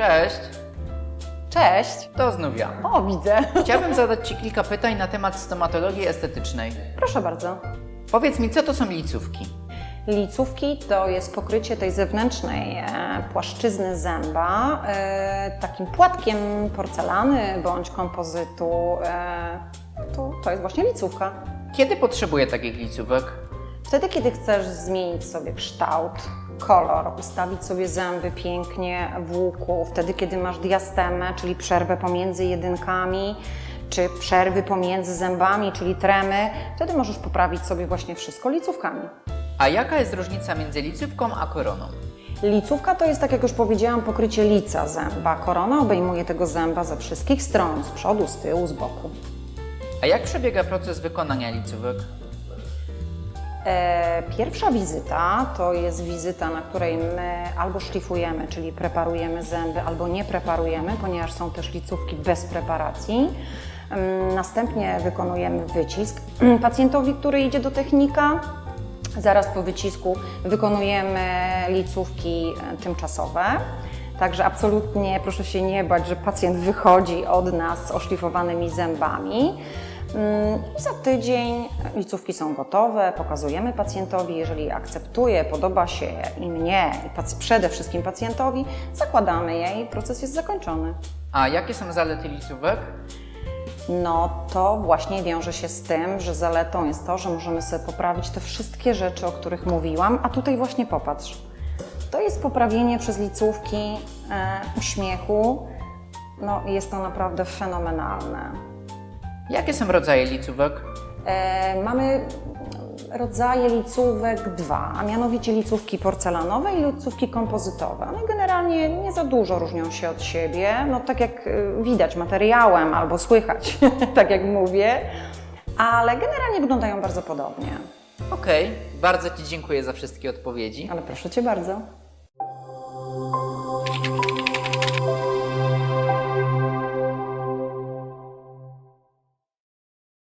Cześć, Cześć! to znów ja. O, widzę. Chciałbym zadać Ci kilka pytań na temat stomatologii estetycznej. Proszę bardzo. Powiedz mi, co to są licówki? Licówki to jest pokrycie tej zewnętrznej e, płaszczyzny zęba e, takim płatkiem porcelany bądź kompozytu. E, to, to jest właśnie licówka. Kiedy potrzebuję takich licówek? Wtedy, kiedy chcesz zmienić sobie kształt, kolor, ustawić sobie zęby pięknie w łuku, wtedy, kiedy masz diastemę, czyli przerwę pomiędzy jedynkami, czy przerwy pomiędzy zębami, czyli tremy, wtedy możesz poprawić sobie właśnie wszystko licówkami. A jaka jest różnica między licówką a koroną? Licówka to jest, tak jak już powiedziałam, pokrycie lica zęba. Korona obejmuje tego zęba ze wszystkich stron, z przodu, z tyłu, z boku. A jak przebiega proces wykonania licówek? E, Pierwsza wizyta to jest wizyta, na której my albo szlifujemy, czyli preparujemy zęby, albo nie preparujemy, ponieważ są też licówki bez preparacji. Następnie wykonujemy wycisk pacjentowi, który idzie do technika. Zaraz po wycisku wykonujemy licówki e, tymczasowe. Także absolutnie proszę się nie bać, że pacjent wychodzi od nas z oszlifowanymi zębami. Mm, I za tydzień licówki są gotowe, pokazujemy pacjentowi, jeżeli akceptuje, podoba się i mnie, i przede wszystkim pacjentowi, zakładamy je i proces jest zakończony. A jakie są zalety licówek? No to właśnie wiąże się z tym, że zaletą jest to, że możemy sobie poprawić te wszystkie rzeczy, o których mówiłam, a tutaj właśnie popatrz. To jest poprawienie przez licówki e, uśmiechu. No jest to naprawdę fenomenalne. Jakie są rodzaje licówek? E, mamy rodzaje licówek dwa, a mianowicie licówki porcelanowe i licówki kompozytowe. One generalnie nie za dużo różnią się od siebie, no tak jak y, widać materiałem albo słychać, tak jak mówię, ale generalnie wyglądają bardzo podobnie. Okej, bardzo Ci dziękuję za wszystkie odpowiedzi. Ale proszę Cię bardzo.